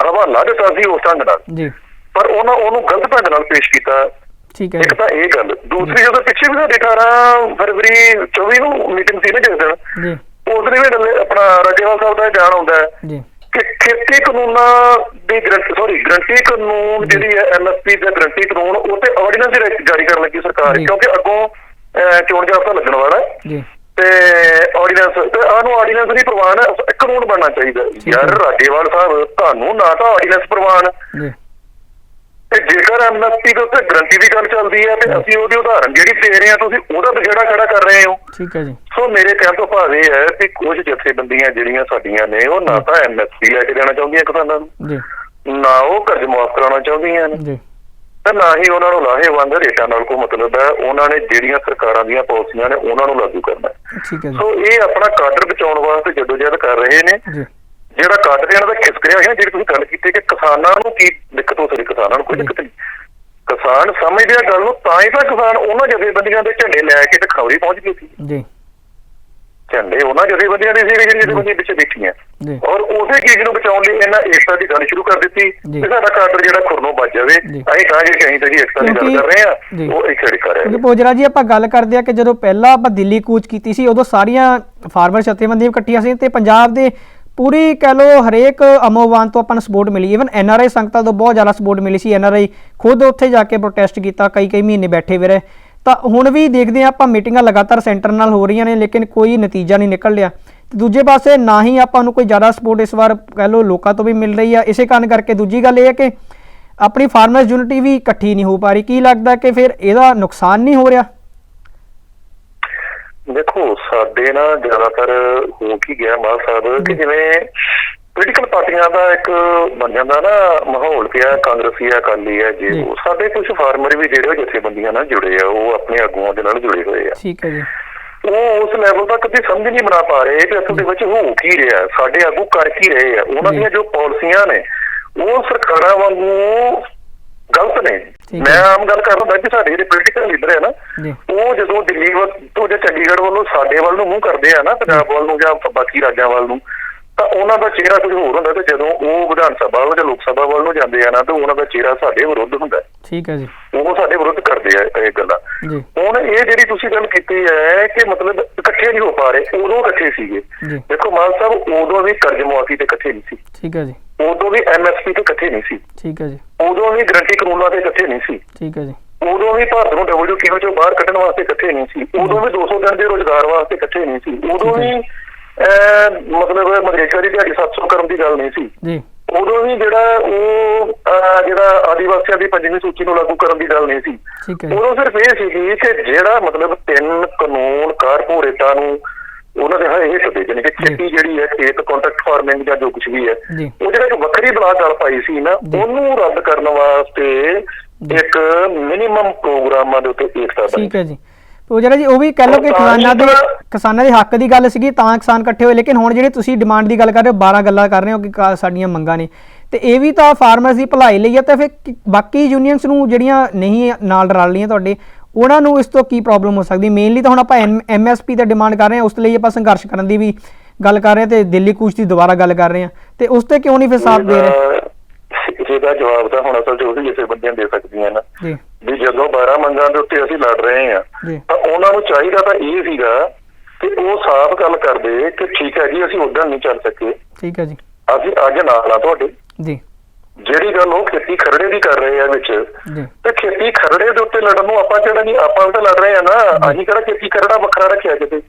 [SPEAKER 2] ਹਵਾਲਾ ਦਿੱਤਾ ਸੀ ਉਸ ਢੰਗ ਨਾਲ।
[SPEAKER 1] ਜੀ।
[SPEAKER 2] ਪਰ ਉਹਨਾਂ ਉਹਨੂੰ ਗਲਤ ਢੰਗ ਨਾਲ ਪੇਸ਼ ਕੀਤਾ।
[SPEAKER 1] ਠੀਕ ਹੈ
[SPEAKER 2] ਇੱਕ ਤਾਂ ਇਹ ਗੱਲ। ਦੂਸਰੀ ਜਦੋਂ ਪਿੱਛੇ ਵੀ ਸਾਡੇ 18 ਫਰਵਰੀ 24 ਨੂੰ ਮੀਟਿੰਗ ਸੀ ਨਾ ਜਿਸ ਦਿਨ
[SPEAKER 1] ਜੀ।
[SPEAKER 2] ਉਸ ਦਿਨ ਵੀ ਆਪਣਾ ਰਾਜੇਵਾਲ ਸਾਹਿਬ ਦਾ ਜਾਣ ਆਉਂਦਾ ਹੈ
[SPEAKER 1] ਜੀ।
[SPEAKER 2] ਕਿ ਖੇਤੀ ਕਾਨੂੰਨਾਂ ਦੀ ਗਰੰਟੀ ਸੌਰੀ ਗਰੰਟੀ ਕਾਨੂੰਨ ਜਿਹੜੀ ਹੈ ਐਮਐਸਪੀ ਦਾ ਗਰੰਟੀ ਕਾਨੂੰਨ ਉਹ ਤੇ ਆਰਡੀਨੈਂਸ ਜਾਰੀ ਕਰਨ ਲੱਗੀ ਸਰਕਾਰ। ਕਿਉਂਕਿ ਅੱਗੋਂ ਚੋਣ ਜਾਬਤਾ ਲੱਗਣ ਵਾਲਾ ਹੈ।
[SPEAKER 1] ਜੀ।
[SPEAKER 2] ਤੇ ਆਰਡੀਨੈਂਸ ਤੇ ਆਨੂੰ ਆਰਡੀਨੈਂਸ ਨਹੀਂ ਪ੍ਰਵਾਨ ਕਾਨੂੰਨ ਬਣਨਾ ਚਾਹੀਦਾ। ਯਾਰ। ਰਾਜੇਵਾਲ ਸਾਹਿਬ ਤੁਹਾਨੂੰ ਨਾ ਤਾਂ ਆਰਡੀਨੈਂਸ ਪ੍ਰਵਾਨ। ਤੇ ਜੇਕਰ ਐਮਐਸਪੀ ਦੇ ਉੱਤੇ ਗਰੰਟੀ ਦੀ ਗੱਲ ਚੱਲਦੀ ਹੈ ਤੇ ਅਸੀਂ ਉਹਦੀ ਉਦਾਹਰਨ ਜਿਹੜੀ ਦੇ ਰਹੇ ਹਾਂ ਤੁਸੀਂ ਉਹਦਾ ਬਖੇੜਾ ਖੜਾ ਕਰ ਰਹੇ ਹੋ।
[SPEAKER 1] ਠੀਕ ਹੈ ਜੀ।
[SPEAKER 2] ਸੋ ਮੇਰੇ ਕਹਿਣ ਤੋਂ ਭਾਵ ਇਹ ਹੈ ਕਿ ਕੁਝ ਜਥੇਬੰਦੀਆਂ ਜਿਹੜੀਆਂ ਸਾਡੀਆਂ ਨੇ ਉਹ ਨਾ ਤਾਂ ਐਮਐਸਪੀ ਲੈ ਕੇ ਦੇਣਾ ਚਾਹੁੰਦੀਆਂ ਕਿਸਾਨਾਂ ਨੂੰ।
[SPEAKER 1] ਜੀ।
[SPEAKER 2] ਨਾ ਉਹ ਕਰਜ਼ ਮੁਆਫ ਕਰਾਉਣਾ ਚਾਹੁੰਦੀਆਂ ਨੇ।
[SPEAKER 1] ਜੀ।
[SPEAKER 2] ਤੇ ਨਾ ਹੀ ਉਹਨਾਂ ਨੂੰ ਲਾਹੇਵੰਦ ਰੇਟਾਂ ਨਾਲ ਕੋਈ ਮਤਲਬ ਹੈ। ਉਹਨਾਂ ਨੇ ਜਿਹੜੀਆਂ ਸਰਕਾਰਾਂ ਦੀਆਂ ਪਾਲਿਸੀਆਂ ਨੇ ਉਹਨਾਂ ਨੂੰ ਲਾਗੂ ਕਰਨਾ।
[SPEAKER 1] ਠੀਕ ਹੈ
[SPEAKER 2] ਸੋ ਇਹ ਆਪਣਾ ਕਾਡਰ ਬਚਾਉਣ ਵਾਸਤੇ ਜਦੋਜਹਿਦ ਕਰ ਰਹੇ ਨੇ। ਜਿਹੜਾ ਕਾਡਰ ਇਹਨਾਂ ਦਾ ਖਿਸਕ ਰਿਹਾ ਹੈ ਜਿਹੜੀ ਤੁਸੀਂ ਗੱਲ ਕੀਤੀ ਕਿ ਕਿਸਾਨਾਂ ਨੂੰ ਕੀ ਦਿੱਕਤ ਹੋ ਸਕਦੀ ਕਿਸਾਨਾਂ ਨੂੰ ਕੋਈ। ਦਿੱਕਤ ਨਹੀਂ। ਕਿਸਾਨ ਸਮਝਦੇ ਆ ਗੱਲ ਨੂੰ ਤਾਂ ਹੀ ਤਾਂ ਕਿਸਾਨ ਉਹਨਾਂ ਜਥੇਬੰਦੀਆਂ ਦੇ ਝੰਡੇ ਲੈ ਕੇ ਤੇ ਖੌਰੀ ਪਹੁੰਚ ਗਏ ਸੀ।
[SPEAKER 1] ਜੀ।
[SPEAKER 2] ਝੰਡੇ ਉਹਨਾਂ ਜਥੇਬੰਦੀਆਂ ਦੇ ਸੀ ਜਿਹੜੀਆਂ ਜਥੇਬੰਦੀਆਂ ਪਿੱਛੇ ਬੈਠੀਆਂ। ਔਰ ਉਸੇ ਚੀਜ਼ ਨੂੰ ਬਚਾਉਣ ਲਈ ਇਹਨਾਂ ਏਕਤਾ ਦੀ ਗੱਲ ਸ਼ੁਰੂ ਕਰ ਦਿੱਤੀ। ਕਿ ਸਾਡਾ ਕਾਡਰ ਜਿਹੜਾ ਖੁਰਨੋਂ ਵੱਜ ਜਾਵੇ। ਅਸੀਂ ਕਹਾਂਗੇ ਕਿ ਅਸੀਂ ਤਾਂ ਜੀ ਏਕਤਾ ਦੀ ਗੱਲ ਕਰ ਰਹੇ। ਆ ਉਹ ਇੱਕ ਛੜੀ ਕਰ ਰਹੇ ਆ
[SPEAKER 1] ਪੋਜਰਾ ਜੀ ਆਪਾਂ ਗੱਲ ਕਰਦੇ ਆ ਕਿ ਜਦੋਂ ਪਹਿਲਾਂ ਆਪਾਂ ਦਿੱਲੀ ਕੂਚ ਕੀਤੀ ਸੀ ਉਦੋਂ ਸਾਰੀਆਂ ਫਾਰਮਰ ਜਥੇਬੰਦੀਆਂ ਇਕੱਠੀਆਂ ਸੀ ਤੇ ਪੰਜਾਬ ਦੇ ਪੂਰੀ ਕਹਿ ਲੋ ਹਰੇਕ ਅਮੋਵਾਨ ਤੋਂ ਆਪਾਂ ਨੂੰ ਸਪੋਰਟ ਮਿਲੀ। ਇਵਨ ਐਨਆਰਆਈ ਸੰਗਤਾਂ ਤੋਂ ਬਹੁਤ ਜ਼ਿਆਦਾ ਸਪੋਰਟ ਮਿਲੀ ਸੀ। ਐਨਆਰਆਈ ਖੁਦ ਉੱਥੇ ਜਾ ਕੇ ਪ੍ਰੋਟੈਸਟ ਕੀਤਾ ਕਈ ਕਈ ਮਹੀਨੇ ਬੈਠੇ ਵੀ ਰਹੇ। ਤਾਂ ਹੁਣ ਵੀ ਦੇਖਦੇ ਆ ਆਪਾਂ ਮੀਟਿੰਗਾਂ ਲਗਾਤਾਰ ਸੈਂਟਰ ਨਾਲ ਹੋ ਰਹੀਆਂ ਨੇ ਲੇਕਿਨ ਕੋਈ ਨਤੀਜਾ ਨਹੀਂ ਨਿਕਲ ਰਿਹਾ। ਤੇ ਦੂਜੇ ਪਾਸੇ ਨਾ ਹੀ ਆਪਾਂ ਨੂੰ ਕੋਈ ਜ਼ਿਆਦਾ ਸਪੋਰਟ ਇਸ ਵਾਰ ਕਹਿ ਲੋ ਲੋਕਾਂ ਤੋਂ ਵੀ ਮਿਲ ਰਹੀ ਆ। ਇਸੇ ਕਾਰਨ ਕਰਕੇ ਦੂਜੀ ਗੱਲ ਇਹ ਹੈ ਕਿ ਆਪਣੀ ਫਾਰਮਰਸ ਯੂਨਿਟੀ ਵੀ ਇਕੱਠੀ ਨਹੀਂ ਹੋ ਪਾ ਰਹੀ। ਕੀ ਲੱਗਦਾ ਕਿ ਫਿਰ ਇਹਦਾ ਨੁਕਸਾਨ ਨਹੀਂ ਹੋ ਰਿਹਾ?
[SPEAKER 2] ਦੇਖੋ ਸਾਡੇ ਨਾ ਜ਼ਿਆਦਾਤਰ ਹੋ ਕੀ ਗਿਆ ਸਾਹਿਬ ਕਿ ਜਿਵੇਂ ਪੋਲੀਟੀਕਲ ਪਾਰਟੀਆਂ ਦਾ ਇੱਕ ਬਣ ਜਾਂਦਾ ਨਾ ਮਾਹੌਲ ਪਿਆ ਕਾਂਗਰਸੀ ਆ ਅਕਾਲੀ ਆ ਜੇ। ਉਹ ਸਾਡੇ ਕੁਝ ਫਾਰਮਰ ਵੀ ਜਿਹੜੇ ਜਥੇਬੰਦੀਆਂ ਨਾਲ ਜੁੜੇ ਆ ਉਹ ਆਪਣੇ ਆਗੂਆਂ ਦੇ ਨਾਲ ਜੁੜੇ ਹੋਏ ਆ
[SPEAKER 1] ਠੀਕ ਹੈ ਜੀ
[SPEAKER 2] ਉਹ ਉਸ ਲੈਵਲ ਤੱਕ ਕਦੇ ਸਮਝ ਨਹੀਂ ਬਣਾ ਪਾ ਰਹੇ ਕਿ ਅਸਲ ਦੇ ਵਿੱਚ ਹੋ ਕੀ ਰਿਹਾ ਸਾਡੇ ਆਗੂ ਕਰ ਕੀ ਰਹੇ ਆ ਉਹਨਾਂ। ਦੀਆਂ ਜੋ ਪਾਲਿਸੀਆਂ ਨੇ ਉਹ ਸਰਕਾਰਾਂ ਵਾਂਗੂ ਗਲਤ ਨੇ ਮੈਂ। ਆਮ ਗੱਲ ਕਰ ਰਿਹਾ ਕਿ ਸਾਡੇ ਜਿਹੜੇ ਪੋਲੀਟੀਕਲ ਲੀਡਰ ਹੈ ਨਾ ਉਹ ਜਦੋਂ ਦਿੱਲੀ ਵੱਲ ਤੋਂ ਜਾਂ ਚੰਡੀਗੜ੍ਹ ਵੱਲੋਂ ਸਾਡੇ ਵੱਲ ਨੂੰ ਮੂੰਹ ਕਰਦੇ ਆ ਨਾ ਪੰਜਾਬ ਵੱਲ ਨੂੰ ਜਾਂ ਬਾਕੀ ਰਾਜਾਂ ਵੱਲ ਨੂੰ ਤਾਂ ਉਹਨਾਂ ਦਾ ਚਿਹਰਾ ਕੁਝ ਹੋਰ ਹੁੰਦਾ ਤੇ ਜਦੋਂ ਉਹ ਵਿਧਾਨ ਸਭਾ ਵੱਲ ਜਾਂ ਲੋਕ ਸਭਾ ਵੱਲ ਨੂੰ ਜਾਂਦੇ ਆ ਨਾ ਤਾਂ ਉਹਨਾਂ ਦਾ ਚਿਹਰਾ ਸਾਡੇ ਵਿਰੁੱਧ ਹੁੰਦਾ।
[SPEAKER 1] ਠੀਕ ਹੈ ਜੀ।
[SPEAKER 2] ਉਹ ਸਾਡੇ ਵਿਰੁੱਧ ਕਰਦੇ ਆ ਇਹ ਗੱਲਾਂ। ਹੁਣ ਇਹ ਜਿਹੜੀ ਤੁਸੀਂ ਗੱਲ ਕੀਤੀ ਹੈ ਕਿ ਮਤਲਬ ਇਕੱਠੇ ਨਹੀਂ ਹੋ ਪਾ ਰਹੇ ਉਦੋਂ ਇਕੱਠੇ ਸੀਗੇ। ਦੇਖੋ ਮਾਨ ਸਾਹਿਬ ਉਦੋਂ ਵੀ ਕਰਜ਼ ਮੁਆਫੀ ਤੇ ਇਕੱਠੇ ਨਹੀਂ ਸੀ।
[SPEAKER 1] ਠੀਕ ਹੈ ਜੀ।
[SPEAKER 2] ਉਦੋਂ ਵੀ ਐਮਐਸਪੀ ਤੇ ਇਕੱਠੇ ਨਹੀਂ ਸੀ।
[SPEAKER 1] ਠੀਕ ਹੈ ਜੀ।
[SPEAKER 2] ਉਦੋਂ ਵੀ ਗਰੰਟੀ ਕਾਨੂੰਨਾਂ ਤੇ ਇਕੱਠੇ ਨਹੀਂ ਸੀ।
[SPEAKER 1] ਠੀਕ ਹੈ ਜੀ।
[SPEAKER 2] ਉਦੋਂ ਵੀ ਭਾਰਤ ਨੂੰ ਡਬਲਯੂਟੀਓ ਚੋਂ ਬਾਹਰ ਕੱਢਣ ਵਾਸਤੇ ਇਕੱਠੇ ਨਹੀਂ ਸੀ। ਉਦੋਂ ਵੀ 200 ਦਿਨ ਦੇ ਰੋਜ਼ਗਾਰ ਵਾਸਤੇ ਇਕੱਠੇ ਨਹੀਂ ਸੀ। ਉਦੋਂ। ਵੀ ਮਤਲਬ ਮਦਰੇਸ਼ਾ ਦੀ ਦਿਹਾੜੀ 700 ਕਰਨ ਦੀ ਗੱਲ ਨਹੀਂ ਸੀ।
[SPEAKER 1] ਜੀ।
[SPEAKER 2] ਉਦੋਂ ਵੀ ਜਿਹੜਾ ਉਹ ਜਿਹੜਾ ਆਦੀਵਾਸੀਆਂ ਦੀ ਪੰਜਵੀਂ ਸੂਚੀ ਨੂੰ ਲਾਗੂ ਕਰਨ ਦੀ ਗੱਲ ਨਹੀਂ ਸੀ। ਉਦੋਂ ਸਿਰਫ ਇਹ ਸੀ ਕਿ ਜਿਹੜਾ ਮਤਲਬ ਤਿੰਨ ਕਾਨੂੰਨ ਕਾਰਪੋਰੇਟਾਂ ਨੂੰ ਉਹਨਾਂ ਦੇ ਹੇ ਹਿੱਸੇ ਦੇ ਜਾਣੀ ਕਿ ਖੇਤੀ ਜਿਹੜੀ ਹੈ ਖੇਤ ਕੰਟਰੈਕਟ ਫਾਰਮਿੰਗ ਜਾਂ ਜੋ ਕੁਝ ਵੀ ਹੈ ਉਹ ਜਿਹੜਾ ਇੱਕ ਵੱਖਰੀ ਬਲਾ ਚੱਲ ਪਾਈ ਸੀ ਨਾ। ਉਹਨੂੰ ਰੱਦ ਕਰਨ ਵਾਸਤੇ ਇੱਕ ਮਿਨੀਮਮ ਪ੍ਰੋਗਰਾਮਾਂ ਦੇ ਉੱਤੇ ਏਕਤਾ ਬਣੀ
[SPEAKER 1] ਠੀਕ ਹੈ ਜੀ। ਪੋਜਰਾ ਜੀ ਉਹ ਵੀ ਕਹਿ ਲਓ ਕਿ
[SPEAKER 2] ਤਾਂ
[SPEAKER 1] ਕਿਸਾਨਾਂ ਦੇ
[SPEAKER 2] ਜਿਹੜਾ-
[SPEAKER 1] ਕਿਸਾਨਾਂ ਦੇ ਹੱਕ ਦੀ ਗੱਲ ਸੀਗੀ ਤਾਂ ਕਿਸਾਨ ਇਕੱਠੇ ਹੋਏ ਲੇਕਿਨ ਹੁਣ ਜਿਹੜੇ ਤੁਸੀਂ ਡਿਮਾਂਡ ਦੀ ਗੱਲ ਕਰ ਰਹੇ ਹੋ 12 ਗੱਲਾਂ ਕਰ ਰਹੇ ਹੋ ਕਿ ਸਾਡੀਆਂ ਮੰਗਾਂ ਨੇ। ਤੇ ਇਹ ਵੀ ਤਾਂ ਫਾਰਮਰਸ ਦੀ ਭਲਾਈ ਲਈ ਹੈ ਤਾਂ ਫਿਰ ਬਾਕੀ ਯੂਨੀਅਨਸ ਨੂੰ ਜਿਹੜੀਆਂ ਨਹੀਂ ਨਾਲ ਰਲ ਰਹੀਆਂ ਤੁਹਾਡੇ ਉਹਨਾਂ ਨੂੰ ਇਸ ਤੋਂ ਕੀ ਪ੍ਰੋਬਲਮ ਹੋ ਸਕਦੀ? ਮੇਨਲੀ ਤਾਂ ਹੁਣ ਆਪਾਂ ਐਮਐਸਪੀ ਤੇ ਡਿਮਾਂਡ ਕਰ ਰਹੇ ਹਾਂ ਉਸ ਲਈ ਆਪਾਂ ਸੰਘਰਸ਼ ਕਰਨ ਦੀ ਵੀ ਗੱਲ ਕਰ ਰਹੇ ਤੇ ਦਿੱਲੀ ਕੂਚ ਦੀ ਦੁਬਾਰਾ ਗੱਲ ਕਰ ਰਹੇ ਹਾਂ। ਤੇ ਉਸ ਤੇ ਕਿਉਂ ਨਹੀਂ ਫਿਰ ਸਾਥ ਦੇ ਰਹੇ?
[SPEAKER 2] ਇਹਦਾ- ਇਹਦਾ ਜਵਾਬ ਤਾਂ ਹੁਣ ਅਸਲ 'ਚ ਉਹੀ ਜਿਸੇ ਬੰਦਿਆਂ ਦੇ ਸਕਦੀਆਂ ਨਾ। ਵੀ ਜਦੋਂ 12 ਮੰਗਾਂ ਦੇ ਉੱਤੇ ਅਸੀਂ ਲੜ ਰਹੇ
[SPEAKER 1] ਜੀ।
[SPEAKER 2] ਤਾਂ ਉਹਨਾਂ ਨੂੰ ਚਾਹੀਦਾ ਤਾਂ ਇਹ ਸੀਗਾ ਤੇ ਉਹ ਸਾਫ਼ ਗੱਲ ਕਰਦੇ ਕਿ ਠੀਕ ਹੈ ਜੀ ਅਸੀਂ ਉਦੋਂ ਨਹੀਂ ਚੱਲ ਸਕੇ।
[SPEAKER 1] ਠੀਕ ਹੈ ਜੀ।
[SPEAKER 2] ਅਸੀਂ ਅੱਜ ਨਾਲ ਆ ਤੁਹਾਡੇ।
[SPEAKER 1] ਜੀ।
[SPEAKER 2] ਜਿਹੜੀ ਗੱਲ ਉਹ ਖੇਤੀ ਖਰੜੇ ਦੀ ਕਰ ਰਹੇ ਆ ਵਿੱਚ ਤੇ ਖੇਤੀ ਖਰੜੇ ਦੇ ਉੱਤੇ ਲੜਨ ਨੂੰ ਆਪਾਂ ਕਿਹੜਾ ਨਹੀਂ ਆਪਾਂ ਤਾਂ ਲੜ ਰਹੇ ਆ ਨਾ। ਅਸੀਂ ਕਿਹੜਾ ਖੇਤੀ ਖਰੜਾ ਵੱਖਰਾ ਰੱਖਿਆ ਕਿਤੇ।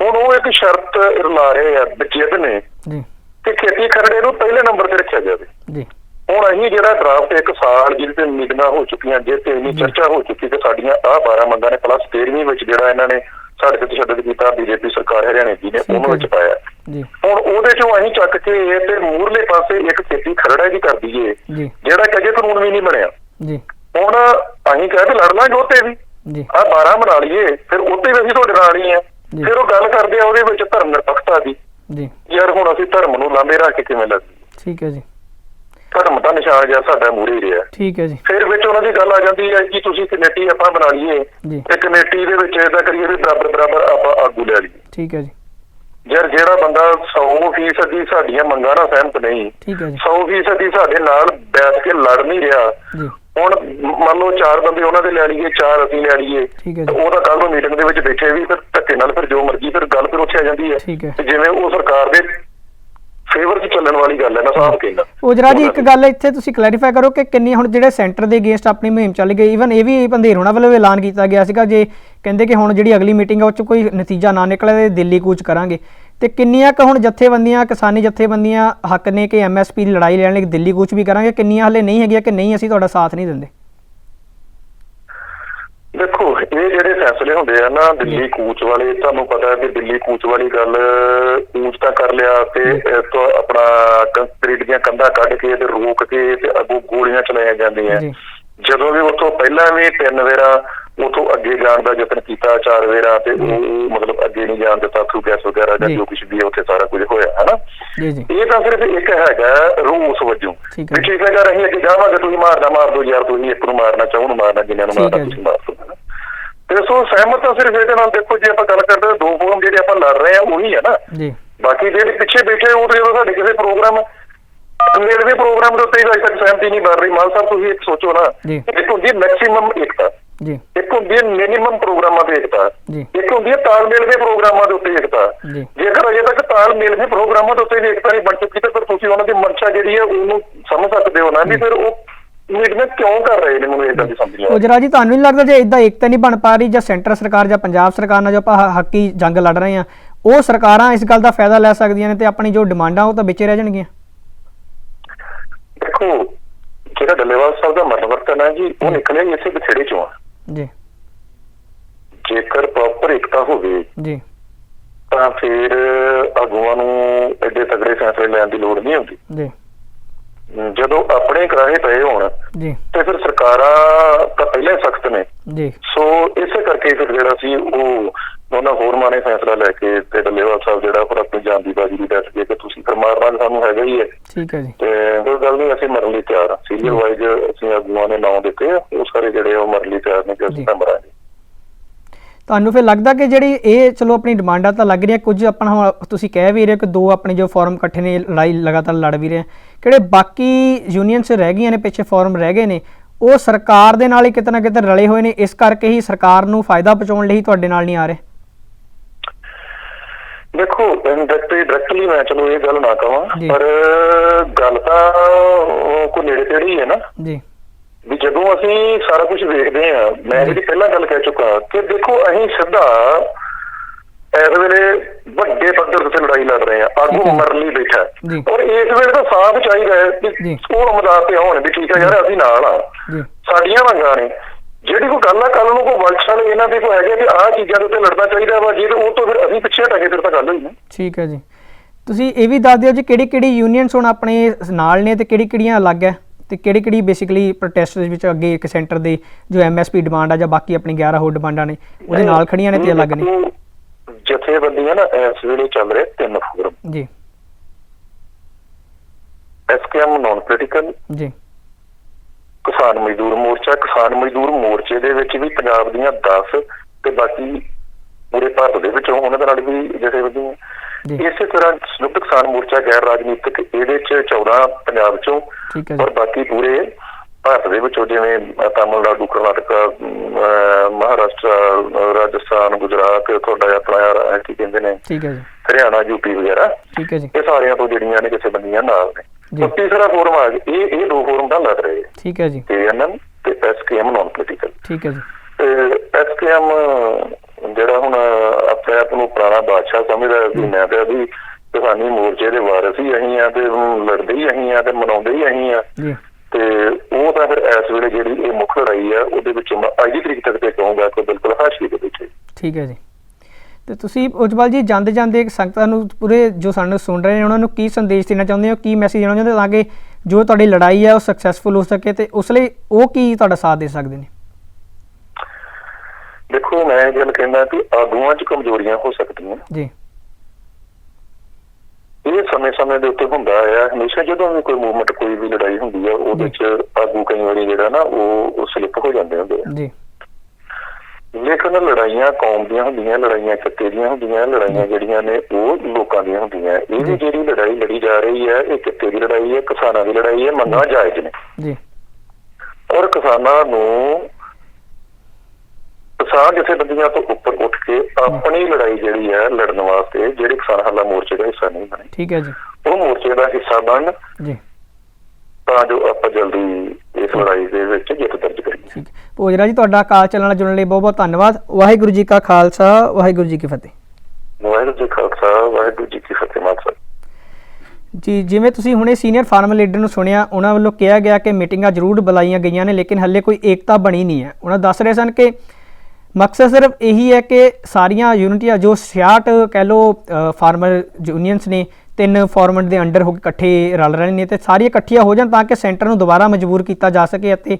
[SPEAKER 2] ਹੁਣ ਉਹ ਇੱਕ ਸ਼ਰਤ ਰਲਾ ਰਹੇ ਆ ਜਿੱਦ ਨੇ
[SPEAKER 1] ਜੀ।
[SPEAKER 2] ਕਿ ਖੇਤੀ ਖਰੜੇ ਨੂੰ ਪਹਿਲੇ ਨੰਬਰ ਤੇ ਰੱਖਿਆ ਜਾਵੇ। ਅਸੀਂ ਜਿਹੜਾ ਡਰਾਫਟ ਇੱਕ ਸਾਲ ਜਿਹਦੇ ਤੇ ਮੀਟਿੰਗਾਂ ਹੋ ਚੁੱਕੀਆਂ ਜੇ ਤੇ ਇੰਨੀ ਚਰਚਾ ਹੋ ਚੁੱਕੀ ਕਿ ਸਾਡੀਆਂ ਆਹ 12 ਮੰਗਾਂ ਨੇ ਪਲੱਸ 13ਵੀਂ ਵਿੱਚ ਜਿਹੜਾ ਇਹਨਾਂ ਨੇ ਸਾਡੇ ਤੇ ਤਸ਼ੱਦਦ ਕੀਤਾ ਬੀਜੇਪੀ ਸਰਕਾਰ ਹਰਿਆਣੇ ਦੀ ਨੇ ਉਹਨੂੰ ਵਿੱਚ। ਪਾਇਆ।
[SPEAKER 1] ਜੀ।
[SPEAKER 2] ਹੁਣ ਉਹਦੇ ਚੋਂ ਅਸੀਂ ਚੱਕ ਕੇ ਇਹ ਤੇ ਮੂਰਲੇ ਪਾਸੇ ਇੱਕ ਖੇਤੀ ਖਰੜਾ ਜੀ ਕਰ ਦਈਏ ਜਿਹੜਾ ਕਿ ਅਜੇ ਕਾਨੂੰਨ ਵੀ ਨਹੀਂ ਬਣਿਆ।
[SPEAKER 1] ਜੀ।
[SPEAKER 2] ਹੁਣ ਅਸੀਂ ਕਹਿੰਦੇ ਲੜ ਲਾਂਗੇ ਉੱਤੇ ਵੀ।
[SPEAKER 1] ਜੀ।
[SPEAKER 2] ਆਹ 12 ਬਣਾ ਲਈਏ ਫਿਰ ਉੱਤੇ ਵੀ ਅਸੀਂ ਤੁਹਾਡੇ ਨਾਲ ਹੀ ਆ। ਫਿਰ ਉਹ ਗੱਲ ਕਰਦੇ ਆ ਉਹਦੇ ਵਿੱਚ ਧਰਮ ਨਿਰਪੱਖਤਾ ਦੀ।
[SPEAKER 1] ਜੀ।
[SPEAKER 2] ਯਾਰ ਹੁਣ ਅਸੀਂ ਧਰਮ ਨੂੰ ਲਾਂਬੇ ਰੱਖ ਕੇ ਕਿਵੇਂ ਲੱਗਦੀ
[SPEAKER 1] ਠੀਕ ਹੈ ਜੀ।
[SPEAKER 2] ਦਾ ਨਿਸ਼ਾਨ ਜਿਹਾ ਸਾਡਾ ਮੂਰੇ ਰਿਹਾ।
[SPEAKER 1] ਠੀਕ ਹੈ ਜੀ।
[SPEAKER 2] ਫਿਰ ਵਿੱਚ ਉਹਨਾਂ ਦੀ ਗੱਲ ਆ ਜਾਂਦੀ ਹੈ ਕਿ ਤੁਸੀਂ ਕਮੇਟੀ ਆਪਾਂ ਬਣਾ ਲਈਏ
[SPEAKER 1] ਜੀ।
[SPEAKER 2] ਤੇ ਕਮੇਟੀ ਦੇ ਵਿੱਚ ਇਹਦਾ ਕਰੀਏ ਵੀ ਬਰਾਬਰ ਬਰਾਬਰ ਆਪਾਂ ਆਗੂ ਲੈ ਲਈਏ।
[SPEAKER 1] ਠੀਕ ਹੈ ਜੀ।
[SPEAKER 2] ਯਾਰ ਜਿਹੜਾ ਬੰਦਾ 100% ਦੀ ਸਾਡੀਆਂ ਮੰਗਾਂ ਨਾਲ ਸਹਿਮਤ ਨਹੀਂ
[SPEAKER 1] ਠੀਕ ਹੈ ਜੀ।
[SPEAKER 2] 100% ਦੀ ਸਾਡੇ ਨਾਲ ਬੈਠ ਕੇ ਲੜ ਨਹੀਂ ਰਿਹਾ।
[SPEAKER 1] ਜੀ।
[SPEAKER 2] ਹੁਣ ਮੰਨ ਲਓ ਚਾਰ ਬੰਦੇ ਉਹਨਾਂ ਦੇ ਲੈ ਲਈਏ ਚਾਰ ਅਸੀਂ ਲੈ ਲਈਏ
[SPEAKER 1] ਠੀਕ ਹੈ
[SPEAKER 2] ਤੇ
[SPEAKER 1] ਜੀ।
[SPEAKER 2] ਉਹ ਤਾਂ ਕੱਲ ਨੂੰ ਮੀਟਿੰਗ ਦੇ ਵਿੱਚ ਬੈਠੇ ਵੀ ਫਿਰ ਧੱਕੇ ਨਾਲ ਫਿਰ ਜੋ ਮਰਜ਼ੀ ਫਿਰ ਗੱਲ ਫਿਰ ਉੱਥੇ ਆ ਜਾਂਦੀ ਹੈ।
[SPEAKER 1] ਠੀਕ ਹੈ।
[SPEAKER 2] ਤੇ ਜਿਵੇਂ ਉਹ ਸਰਕਾਰ ਦੇ ਫੇਵਰ 'ਚ ਚੱਲਣ ਵਾਲੀ ਗੱਲ ਹੈ ਮੈਂ ਸਾਫ਼ ਕਹਿੰਦਾ।
[SPEAKER 1] ਉਜਰਾ ਜੀ ਇੱਕ ਗੱਲ ਇੱਥੇ ਤੁਸੀਂ ਕਲੈਰੀਫਾਈ ਕਰੋ ਕਿ ਕਿੰਨੀ ਹੁਣ ਜਿਹੜੇ ਸੈਂਟਰ ਦੇ ਅਗੇਂਸਟ ਆਪਣੀ ਮੁਹਿੰਮ ਚੱਲ ਗਈ ਈਵਨ ਇਹ ਵੀ ਬੰਦੇਰ ਹੋਣਾ ਵੱਲੋਂ ਐਲਾਨ ਕੀਤਾ ਗਿਆ ਸੀਗਾ ਜੇ ਕਹਿੰਦੇ ਕਿ ਹੁਣ ਜਿਹੜੀ ਅਗਲੀ ਮੀਟਿੰਗ ਆ ਉਹ ਚ ਕੋਈ ਨਤੀਜਾ ਨਾ ਨਿਕਲੇ ਤੇ ਦਿੱਲੀ ਕੂਚ ਕਰਾਂਗੇ। ਤੇ ਕਿੰਨੀਆਂ ਕੁ ਹੁਣ ਜਥੇਬੰਦੀਆਂ ਕਿਸਾਨੀ ਜਥੇਬੰਦੀਆਂ ਹੱਕ ਨੇ ਕਿ ਐਮਐਸਪੀ ਦੀ ਲੜਾਈ ਲੈਣ ਲਈ ਦਿੱਲੀ ਕੂਚ ਵੀ ਕਰਾਂਗੇ ਕਿੰਨੀਆਂ ਹਲੇ ਨਹੀਂ ਹੈਗੀਆਂ ਕਿ ਨਹੀਂ ਅਸੀਂ ਤੁਹਾਡਾ ਸਾਥ ਨਹੀਂ ਦਿੰਦੇ?
[SPEAKER 2] ਦੇਖੋ ਇਹ ਜਿਹੜੇ ਫੈਸਲੇ ਹੁੰਦੇ ਆ ਨਾ ਦਿੱਲੀ ਕੂਚ ਵਾਲੇ ਤੁਹਾਨੂੰ ਪਤਾ ਹੈ ਕਿ ਦਿੱਲੀ ਕੂਚ ਵਾਲੀ ਗੱਲ ਕੂਚ ਤਾਂ ਕਰ ਲਿਆ ਤੇ ਇਹ ਤੋਂ ਆਪਣਾ ਕੰਕਰੀਟ ਦੀਆਂ ਕੰਧਾਂ ਕੱਢ ਕੇ ਤੇ ਰੋਕ ਕੇ ਤੇ ਅੱਗੋਂ ਗੋਲੀਆਂ ਚਲਾਈਆਂ ਜਾਂਦੀਆਂ ਜਦੋਂ ਵੀ ਉੱਥੋਂ ਪਹਿਲਾਂ ਵੀ ਤਿੰਨ ਵੇਰਾ ਉੱਥੋਂ ਅੱਗੇ ਜਾਣ ਦਾ ਯਤਨ ਕੀਤਾ ਚਾਰ ਵੇਰਾ ਤੇ ਉਹ ਮਤਲਬ ਅੱਗੇ ਨਹੀਂ ਜਾਣ ਦਿੱਤਾ ਥਰੂ ਗੈਸ ਵਗੈਰਾ ਜਾਂ
[SPEAKER 1] ਜੀ।
[SPEAKER 2] ਕੁਝ ਵੀ ਹੈ ਉੱਥੇ ਸਾਰਾ ਕੁਝ ਹੋਇਆ ਹਨਾ
[SPEAKER 1] ਜੀ ਜੀ
[SPEAKER 2] ਇਹ ਤਾਂ ਸਿਰਫ ਇੱਕ ਹੈਗਾ ਰੂਸ ਵਜੋਂ
[SPEAKER 1] ਠੀਕ ਹੈ।
[SPEAKER 2] ਵੀ ਠੀਕ ਹੈ ਯਾਰ ਅਸੀਂ ਅੱਗੇ ਜਾਵਾਂਗੇ ਤੁਸੀਂ ਮਾਰਦਾ ਮਾਰ ਦੋ ਯਾਰ ਤੁਸੀਂ ਇੱਕ ਨੂੰ ਮਾਰਨਾ ਚਾਹੋ ਨੂੰ ਮਾਰਨਾ ਜਿੰਨਾਂ ਨੂੰ ਮਾਰਨਾ
[SPEAKER 1] ਹੈ।
[SPEAKER 2] ਤੁਸੀਂ ਮਾਰ। ਤੇ ਸੋ ਸਹਿਮਤ ਤਾਂ ਸਿਰਫ ਇਹਦੇ ਨਾਲ ਦੇਖੋ ਜੇ ਆਪਾਂ ਗੱਲ ਕਰਦੇ ਹਾਂ ਦੋ ਫੋਰਮ ਜਿਹੜੇ ਆਪਾਂ ਲੜ ਰਹੇ ਆ ਉਹੀ ਹੈ ਨਾ।
[SPEAKER 1] ਜੀ।
[SPEAKER 2] ਬਾਕੀ ਜਿਹੜੇ ਪਿੱਛੇ ਬੈਠੇ ਉਹ ਤੇ ਜਦੋਂ ਸਾਡੇ ਕਿਸੇ ਪ੍ਰੋਗਰਾਮ ਮੇਰੇ ਦੇ ਪ੍ਰੋਗਰਾਮ ਦੇ ਉੱਤੇ ਹੀ ਅਜੇ ਤੱਕ ਸਹਿਮਤੀ ਨਹੀਂ ਬਣ ਰਹੀ। ਮਾਨ ਸਾਹਿਬ ਤੁਸੀਂ ਇੱਕ ਸੋਚੋ ਨਾ। ਇੱਕ ਹੁੰਦੀ ਹੈ ਮੈਕਸਿਮਮ ਏਕਤਾ।
[SPEAKER 1] ਜੀ।
[SPEAKER 2] ਇੱਕ ਹੁੰਦੀ ਹੈ ਮਿਨੀਮਮ ਪ੍ਰੋਗਰਾਮਾਂ ਤੇ ਏਕਤਾ।
[SPEAKER 1] ਜੀ।
[SPEAKER 2] ਇੱਕ ਹੁੰਦੀ ਹੈ ਤਾਲਮੇਲ ਦੇ ਪ੍ਰੋਗਰਾਮਾਂ ਦੇ ਉੱਤੇ ਏਕਤਾ।
[SPEAKER 1] ਜੀ।
[SPEAKER 2] ਜੇਕਰ ਅਜੇ ਤੱਕ ਤਾਲਮੇਲ ਦੇ ਪ੍ਰੋਗਰਾਮਾਂ ਦੇ ਉੱਤੇ ਏਕਤਾ ਨਹੀਂ ਬਣ ਚੁੱਕੀ ਤਾਂ ਫਿਰ ਤੁਸੀਂ ਉਹਨਾਂ ਦੀ ਮਨਸ਼ਾ ਜਿਹੜੀ ਹੈ ਉਹਨੂੰ ਸਮਝ ਸਕਦੇ ਹੋ ਨਾ ਵੀ ਫਿਰ ਉਹ ਮੀਟਿੰਗ ਕਿਉਂ ਕਰ ਰਹੇ ਨੇ? ਮੈਨੂੰ ਇਦਾਂ ਦੀ ਸਮਝ ਨਹੀਂ ਆਉਂਦੀ
[SPEAKER 1] ਉਜਰਾ ਜੀ ਤੁਹਾਨੂੰ ਨਹੀਂ ਲੱਗਦਾ ਜੇ ਇਦਾਂ ਏਕਤਾ ਨਹੀਂ ਬਣ ਪਾ ਰਹੀ ਜਾਂ ਸੈਂਟਰ ਸਰਕਾਰ ਜਾਂ ਪੰਜਾਬ ਸਰਕਾਰ ਨਾਲ ਜੋ ਆਪਾਂ ਹ- ਹੱਕੀ ਜੰਗ ਲੜ ਰਹੇ ਆ ਉਹ ਸਰਕਾਰਾਂ ਇਸ ਗੱਲ ਦਾ ਫਾਇਦਾ ਲੈ ਸਕਦੀਆਂ ਨੇ ਤੇ ਆਪਣੀ ਜੋ ਡਿਮਾਂਡਾਂ ਉਹ ਤਾਂ ਵਿੱਚੇ ਰਹਿ ਜਾਣਗੀਆਂ।
[SPEAKER 2] ਦੇਖੋ ਜਿਹੜਾ ਡੱਲੇਵਾਲ ਸਾਹਿਬ ਦਾ ਮਰਨ ਵਰਤਨ ਹੈ ਜੀ ਉਹ ਨਿਕਲਿਆ ਹੀ ਇਸੇ ਬਥੇੜੇ ਚੋਂ ਆ।
[SPEAKER 1] ਜੀ।
[SPEAKER 2] ਜੇਕਰ ਪ੍ਰੋਪਰ ਏਕਤਾ ਹੋਵੇ
[SPEAKER 1] ਜੀ।
[SPEAKER 2] ਤਾਂ ਫਿਰ ਆਗੂਆਂ ਨੂੰ ਐਡੇ ਤਗੜੇ ਫੈਸਲੇ ਲੈਣ ਦੀ ਲੋੜ ਨਹੀਂ ਹੁੰਦੀ।
[SPEAKER 1] ਜੀ।
[SPEAKER 2] ਜਦੋਂ ਆਪਣੇ ਕਰਾਹੇ ਪਏ ਹੋਣ
[SPEAKER 1] ਜੀ।
[SPEAKER 2] ਤੇ ਫਿਰ ਸਰਕਾਰਾਂ ਤਾਂ ਪਹਿਲਾਂ ਸਖਤ ਨੇ।
[SPEAKER 1] ਜੀ।
[SPEAKER 2] ਸੋ ਇਸੇ ਕਰਕੇ ਫਿਰ ਜਿਹੜਾ ਸੀ ਉਹ ਉਹਨਾਂ ਹੋਰ ਮਾਨੇ ਫੈਸਲਾ ਲੈ ਕੇ ਤੇ ਡੱਲੇਵਾਲ ਸਾਹਿਬ ਜਿਹੜਾ ਫਿਰ ਆਪਣੀ ਜਾਨ ਦੀ ਬਾਜੀ ਦੀ ਦੱਸ ਗਏ ਕਿ ਤੁਸੀਂ ਫਿਰ ਮਾਰਨਾ ਸਾਨੂੰ ਹੈਗਾ ਹੀ ਹੈ।
[SPEAKER 1] ਠੀਕ ਹੈ ਜੀ।
[SPEAKER 2] ਤੇ ਕੋਈ ਗੱਲ ਨਹੀਂ ਅਸੀਂ ਮਰਨ ਲਈ ਤਿਆਰ ਹਾਂ। ਸੀਨੀਅਰ ਵਾਈਜ਼ ਅਸੀਂ ਆਗੂਆਂ ਨੇ ਨਾਮ ਦਿੱਤੇ ਆ। ਉਹ ਸਾਰੇ ਜਿਹੜੇ ਉਹ ਮਰਨ ਲਈ ਤਿਆਰ ਨੇ ਕਿ। ਅਸੀਂ ਤਾਂ ਮਰਾਂਗੇ।
[SPEAKER 1] ਤੁਹਾਨੂੰ ਫਿਰ ਲੱਗਦਾ ਕਿ ਜਿਹੜੀ ਇਹ ਚਲੋ ਆਪਣੀ ਡਿਮਾਂਡਾਂ ਤਾਂ ਲੱਗ ਰਹੀਆਂ ਕੁਝ ਆਪਣਾ ਹੁਣ ਤੁਸੀਂ ਕਹਿ ਵੀ ਰਹੇ ਕਿ ਦੋ ਆਪਣੇ ਜੋ ਫੋਰਮ ਇਕੱਠੇ ਨੇ ਲੜਾਈ ਲਗਾਤਾਰ ਲੜ ਵੀ ਰਹੇ ਆ। ਕਿਹੜੇ ਬਾਕੀ ਯੂਨੀਅਨਸ ਰਹਿ ਗਈਆਂ ਨੇ ਪਿੱਛੇ ਫੋਰਮ ਰਹਿ ਗਏ ਨੇ ਉਹ ਸਰਕਾਰ ਦੇ ਨਾਲ ਹੀ ਕਿਤੇ ਨਾ ਕਿਤੇ ਰਲੇ ਹੋਏ ਨੇ ਇਸ ਕਰਕੇ ਹੀ ਸਰਕਾਰ ਨੂੰ ਫਾਇਦਾ ਪਹੁੰਚਾਉਣ ਲਈ ਤੁਹਾਡੇ ਨਾਲ ਨਹੀਂ ਆ ਰਹੇ
[SPEAKER 2] ਦੇਖੋ ਡਾਇਰੈਕਟਲੀ ਡਾਇਰੈਕਟਲੀ ਮੈਂ ਚਲੋ ਇਹ ਗੱਲ ਨਾ ਕਹਾਂ। ਪਰ ਗੱਲ ਤਾਂ ਕੋਈ ਨੇੜੇ ਤੇੜੇ ਹੀ ਹੈ ਨਾ
[SPEAKER 1] ਜੀ
[SPEAKER 2] ਵੀ ਜਦੋਂ ਅਸੀਂ ਸਾਰਾ ਕੁਝ ਵੇਖਦੇ ਆ ਮੈਂ ਜਿਹੜੀ ਪਹਿਲਾਂ ਗੱਲ ਕਹਿ ਚੁੱਕਾ ਕਿ ਦੇਖੋ ਅਸੀਂ ਸਿੱਧਾ ਇਸ ਵੇਲੇ ਵੱਡੇ ਪੱਧਰ ਤੇ ਲੜਾਈ ਲੜ ਰਹੇ ਆ ਆਗੂ। ਮਰਨ ਲਈ ਬੈਠਾ। ਔਰ ਇਸ ਵੇਲੇ ਤਾਂ ਸਾਫ਼ ਚਾਹੀਦਾ ਹੈ। ਕਿ ਉਹ ਮਦਦ ਤੇ ਹੋਣ ਵੀ ਠੀਕ ਹੈ ਯਾਰ ਅਸੀਂ ਨਾਲ ਆ ਸਾਡੀਆਂ ਮੰਗਾਂ ਨੇ। ਜਿਹੜੀ ਕੋਈ ਗੱਲ ਆ ਕੱਲ ਨੂੰ ਕੋਈ ਵਲਛਣ ਇਹਨਾਂ ਦੇ ਕੋਈ ਹੈਗੇ ਤੇ ਆਹ ਚੀਜ਼ਾਂ ਦੇ ਉੱਤੇ ਲੜਨਾ ਚਾਹੀਦਾ ਵਾ ਜੇ ਉਹ ਤੋਂ ਫਿਰ ਅਸੀਂ ਪਿੱਛੇ ਹਟਾਂਗੇ ਫਿਰ ਤਾਂ ਗੱਲ ਹੋਈ ਨਾ।
[SPEAKER 1] ਠੀਕ ਹੈ ਜੀ। ਤੁਸੀਂ ਇਹ ਵੀ ਦੱਸ ਦਿਓ ਜੀ ਕਿਹੜੀ ਕਿਹੜੀ ਯੂਨੀਅਨਸ ਹੁਣ ਆਪਣੇ ਨਾਲ ਨੇ ਤੇ ਕਿਹੜੀ ਕਿਹੜੀਆਂ ਅਲੱਗ ਹੈ? ਤੇ ਕਿਹੜੀ ਕਿਹੜੀ ਬੇਸਿਕਲੀ ਪ੍ਰੋਟੈਸਟ ਦੇ ਵਿੱਚ ਅੱਗੇ ਇੱਕ ਸੈਂਟਰ ਦੇ ਜੋ ਐਮਐਸਪੀ ਡਿਮਾਂਡ ਆ ਜਾਂ ਬਾਕੀ ਆਪਣੀ 11 ਹੋਰ ਡਿਮਾਂਡਾਂ ਨੇ ਉਹਦੇ ਨਾਲ ਖੜੀਆਂ ਨੇ ਤੇ ਅਲੱਗ ਨੇ?
[SPEAKER 2] ਜਥੇਬੰਦੀਆਂ ਨਾ ਇਸ ਵੇਲੇ ਚੱਲ ਰਹੇ ਤਿੰਨ ਫੋਰਮ
[SPEAKER 1] ਜੀ।
[SPEAKER 2] ਐਸਕੇਐਮ ਨਾਨ ਪੋਲੀਟੀਕਲ
[SPEAKER 1] ਜੀ।
[SPEAKER 2] ਕਿਸਾਨ ਮਜ਼ਦੂਰ ਮੋਰਚਾ ਕਿਸਾਨ ਮਜ਼ਦੂਰ ਮੋਰਚੇ ਦੇ ਵਿੱਚ ਵੀ ਪੰਜਾਬ ਦੀਆਂ 10 ਤੇ ਬਾਕੀ ਪੂਰੇ ਭਾਰਤ ਦੇ ਵਿੱਚੋਂ ਉਹਨਾਂ ਦੇ ਨਾਲ ਵੀ ਜਥੇਬੰਦੀਆਂ
[SPEAKER 1] ਜੀ
[SPEAKER 2] ਇਸੇ ਤਰ੍ਹਾਂ ਸੰਯੁਕਤ ਕਿਸਾਨ ਮੋਰਚਾ ਗੈਰ ਰਾਜਨੀਤਿਕ ਇਹਦੇ ਚ 14 ਪੰਜਾਬ ਚੋਂ ਔਰ ਬਾਕੀ ਪੂਰੇ ਭਾਰਤ ਦੇ ਵਿੱਚੋਂ ਜਿਵੇਂ ਤਾਮਿਲਨਾਡੂ ਕਰਨਾਟਕਾ ਮਹਾਰਾਸ਼ਟਰ ਰਾਜਸਥਾਨ ਗੁਜਰਾਤ ਤੁਹਾਡਾ ਆਪਣਾ ਕੀ ਕਹਿੰਦੇ ਨੇ
[SPEAKER 1] ਠੀਕ ਹੈ ਜੀ।
[SPEAKER 2] ਹਰਿਆਣਾ ਯੂਪੀ ਵਗੈਰਾ
[SPEAKER 1] ਠੀਕ ਹੈ ਜੀ।
[SPEAKER 2] ਇਹ ਸਾਰਿਆਂ ਤੋਂ ਜਿਹੜੀਆਂ ਨੇ ਕਿਸੇ ਬੰਦੀਆਂ ਨਾਲ ਨੇ। ਤੀਸਰਾ ਫੋਰਮ ਆ ਗਿਆ ਇਹ ਇਹ ਦੋ ਫੋਰਮ ਤਾਂ ਲੱਗ ਰਹੇ
[SPEAKER 1] ਠੀਕ ਹੈ ਜੀ।
[SPEAKER 2] ਕੇਐਨਐਮ ਤੇ ਐਸਕੇਐਮ ਨਾਨ ਪੋਲੀਟੀਕਲ
[SPEAKER 1] ਠੀਕ ਹੈ ਜੀ।
[SPEAKER 2] ਤੇ ਐਸਕੇਐਮ ਆਪ ਨੂੰ ਪੁਰਾਣਾ ਬਾਦਸ਼ਾਹ ਸਮਝਦਾ ਵੀ ਮੈਂ ਤਾਂ ਵੀ ਕਿਸਾਨੀ ਮੋਰਚੇ ਦੇ ਵਾਰਸ ਹੀ ਅਸੀਂ ਆ ਤੇ ਲੜਦੇ ਹੀ ਅਸੀਂ ਆ ਤੇ ਮਨਾਉਂਦੇ ਹੀ ਅਸੀਂ ਆ। ਤੇ ਉਹ ਤਾਂ ਫਿਰ ਇਸ ਵੇਲੇ ਜਿਹੜੀ ਇਹ ਮੁੱਖ ਲੜਾਈ ਆ ਉਹਦੇ ਵਿੱਚ ਮੈਂ ਅੱਜ ਦੀ ਤਰੀਕ ਤੱਕ ਤੇ ਕਹੂੰਗਾ ਕਿ ਬਿਲਕੁਲ ਹਾਸ਼ੀ ਦੇ ਵਿੱਚ।
[SPEAKER 1] ਠੀਕ ਹੈ ਜੀ। ਤੇ ਤੁਸੀਂ ਉਜਵਲ ਜੀ ਜਾਂਦੇ ਜਾਂਦੇ ਸੰਗਤਾਂ ਨੂੰ ਪੂਰੇ ਜੋ ਸਾਨੂੰ ਸੁਣ ਰਹੇ ਨੇ ਉਹਨਾਂ ਨੂੰ ਕੀ ਸੰਦੇਸ਼ ਦੇਣਾ ਚਾਹੁੰਦੇ ਹੋ ਕੀ ਮੈਸੇਜ ਦੇਣਾ ਚਾਹੁੰਦੇ ਹੋ ਤਾਂ ਕਿ ਜੋ ਤੁਹਾਡੀ ਲੜਾਈ ਹੈ ਉਹ ਸਕਸੈਸਫੁਲ ਹੋ ਸਕੇ ਤੇ ਉਸ ਲਈ ਉਹ ਕੀ ਤੁਹਾਡਾ ਸਾਥ ਦੇ ਸਕਦੇ ਨੇ?
[SPEAKER 2] ਦੇਖੋ ਮੈਂ ਇਹ ਗੱਲ ਕਹਿੰਦਾ ਕਿ ਆਗੂਆਂ 'ਚ ਕਮਜ਼ੋਰੀਆਂ ਹੋ ਸਕਦੀਆਂ।
[SPEAKER 1] ਜੀ।
[SPEAKER 2] ਇਹ ਸਮੇਂ-ਸਮੇਂ ਦੇ ਉੱਤੇ ਹੁੰਦਾ ਆ। ਹਮੇਸ਼ਾ ਜਦੋਂ ਵੀ ਕੋਈ ਮੂਵਮੈਂਟ ਕੋਈ ਵੀ ਲੜਾਈ ਹੁੰਦੀ ਆ ਉਹਦੇ 'ਚ ਆਗੂ ਕਈ ਵਾਰੀ ਜਿਹੜਾ ਨਾ ਉਹ ਸਲਿੱਪ ਹੋ ਜਾਂਦੇ ਹੁੰਦੇ ਆ।
[SPEAKER 1] ਜੀ।
[SPEAKER 2] ਲੇਕਿਨ ਲੜਾਈਆਂ ਕੌਮ ਦੀਆਂ ਹੁੰਦੀਆਂ ਲੜਾਈਆਂ ਕਿੱਤੇ ਦੀਆਂ ਹੁੰਦੀਆਂ ਲੜਾਈਆਂ ਜਿਹੜੀਆਂ ਨੇ ਉਹ ਲੋਕਾਂ ਦੀਆਂ ਹੁੰਦੀਆਂ। ਇਹ ਵੀ ਜਿਹੜੀ ਲੜਾਈ ਲੜੀ ਜਾ ਰਹੀ ਹੈ ਇਹ ਕਿੱਤੇ ਦੀ ਲੜਾਈ ਹੈ ਕਿਸਾਨਾਂ ਦੀ ਲੜਾਈ ਹੈ ਮੰਨਣਾ ਜਾਇਜ਼ ਨੇ।
[SPEAKER 1] ਜੀ।
[SPEAKER 2] ਔਰ ਕਿਸਾਨਾਂ ਨੂੰ ਕਿਸਾਨ ਜਥੇਬੰਦੀਆਂ ਤੋਂ ਉੱਪਰ ਉੱਠ ਕੇ ਆਪਣੀ ਲੜਾਈ ਜਿਹੜੀ ਹੈ ਲੜਨ ਵਾਸਤੇ ਜਿਹੜੇ ਕਿਸਾਨ ਹੱਲਾ ਮੋਰਚੇ ਦਾ ਹਿੱਸਾ ਨਹੀਂ ਬਣੇ।
[SPEAKER 1] ਠੀਕ ਹੈ ਜੀ।
[SPEAKER 2] ਉਹ ਮੋਰਚੇ ਦਾ ਹਿੱਸਾ ਬਣਨ
[SPEAKER 1] ਜੀ।
[SPEAKER 2] ਤਾਂ ਜੋ ਆਪਾਂ ਜਲਦੀ ਇਸ ਲੜਾਈ ਦੇ ਵਿੱਚ ਜਿੱਤ ਦਰਜ ਕਰੀਏ।
[SPEAKER 1] ਠੀਕ। ਭੋਜਰਾ ਜੀ ਤੁਹਾਡਾ ਕਾਲ ਚੱਲਣ ਨਾਲ ਜੁੜਨ ਲਈ ਬਹੁਤ ਬਹੁਤ ਧੰਨਵਾਦ। ਵਾਹਿਗੁਰੂ ਜੀ ਕਾ ਖਾਲਸਾ ਵਾਹਿਗੁਰੂ ਜੀ ਕੀ ਫਤਿਹ।
[SPEAKER 2] ਵਾਹਿਗੁਰੂ ਜੀ ਕਾ ਖਾਲਸਾ ਵਾਹਿਗੁਰੂ ਜੀ ਕੀ ਫਤਿਹ ਮਾਤਾ
[SPEAKER 1] ਜੀ ਜਿਵੇਂ ਤੁਸੀਂ ਹੁਣੇ ਸੀਨੀਅਰ ਫਾਰਮ ਲੀਡਰ ਨੂੰ ਸੁਣਿਆ ਉਹਨਾਂ ਵੱਲੋਂ ਕਿਹਾ ਗਿਆ ਕਿ ਮੀਟਿੰਗਾਂ ਜ਼ਰੂਰ ਬੁਲਾਈਆਂ ਗਈਆਂ ਨੇ ਲੇਕਿਨ ਹੱਲੇ ਕੋਈ ਏਕਤਾ ਬਣੀ ਨਹੀਂ ਹੈ। ਉਹਨਾਂ ਦੱਸ ਰਹੇ ਸਨ ਕਿ ਮਕਸਦ ਸਿਰਫ ਇਹੀ ਹੈ ਕਿ ਸਾਰੀਆਂ ਯੂਨਿਟੀਆਂ, ਜੋ 66 ਕਹਿ ਲੋ ਫਾਰਮਰ ਯੂਨੀਅਨਸ ਨੇ, ਤਿੰਨ ਫਾਰਮੈਟ ਦੇ ਅੰਡਰ ਹੋ ਕੇ ਇਕੱਠੇ ਰਲ ਰਹੇ ਨੇ ਤੇ ਸਾਰੀਆਂ ਇਕੱਠੀਆਂ ਹੋ ਜਾਣ ਤਾਂ ਕਿ ਸੈਂਟਰ ਨੂੰ ਦੁਬਾਰਾ ਮਜਬੂਰ ਕੀਤਾ ਜਾ ਸਕੇ ਅਤੇ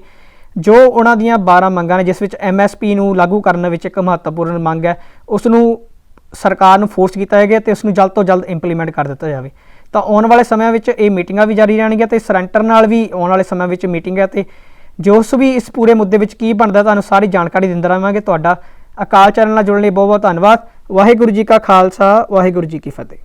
[SPEAKER 1] ਜੋ ਉਹਨਾਂ ਦੀਆਂ 12 ਮੰਗਾਂ ਨੇ, ਜਿਸ ਵਿੱਚ ਐਮਐਸਪੀ ਨੂੰ ਲਾਗੂ ਕਰਨ ਵਿੱਚ ਇੱਕ ਮਹੱਤਵਪੂਰਨ ਮੰਗ ਹੈ ਉਸ ਨੂੰ ਸਰਕਾਰ ਨੂੰ ਫੋਰਸ ਕੀਤਾ ਜਾਏਗਾ ਤੇ ਉਸ ਨੂੰ ਜਲਦ ਤੋਂ ਜਲਦ ਇੰਪਲੀਮੈਂਟ ਕਰ ਦਿੱਤਾ ਜਾਵੇ। ਤਾਂ ਆਉਣ ਵਾਲੇ ਸਮਿਆਂ ਵਿੱਚ ਇਹ ਮੀਟਿੰਗਾਂ ਵੀ ਜਾਰੀ ਰਹਿਣਗੀਆਂ ਤੇ ਸੈਂਟਰ ਨਾਲ ਵੀ ਆਉਣ ਵਾਲੇ ਸਮਿਆਂ ਵਿੱਚ ਮੀਟਿੰਗ ਹੈ ਤੇ ਜੋਸ ਵੀ ਇਸ ਪੂਰੇ ਮੁੱਦੇ ਵਿੱਚ ਕੀ ਬਣਦਾ ਤੁਹਾਨੂੰ ਸਾਰੀ ਜਾਣਕਾਰੀ ਦਿੰਦਾ ਰਹਾਂਗੇ। ਤੁਹਾਡਾ ਅਕਾਲ ਚੈਨਲ ਨਾਲ ਜੁੜਨ ਲਈ ਬਹੁਤ ਬਹੁਤ ਧੰਨਵਾਦ। ਵਾਹਿਗੁਰੂ ਜੀ ਕਾ ਖਾਲਸਾ, ਵਾਹਿਗੁਰੂ ਜੀ ਕੀ ਫਤਿਹ।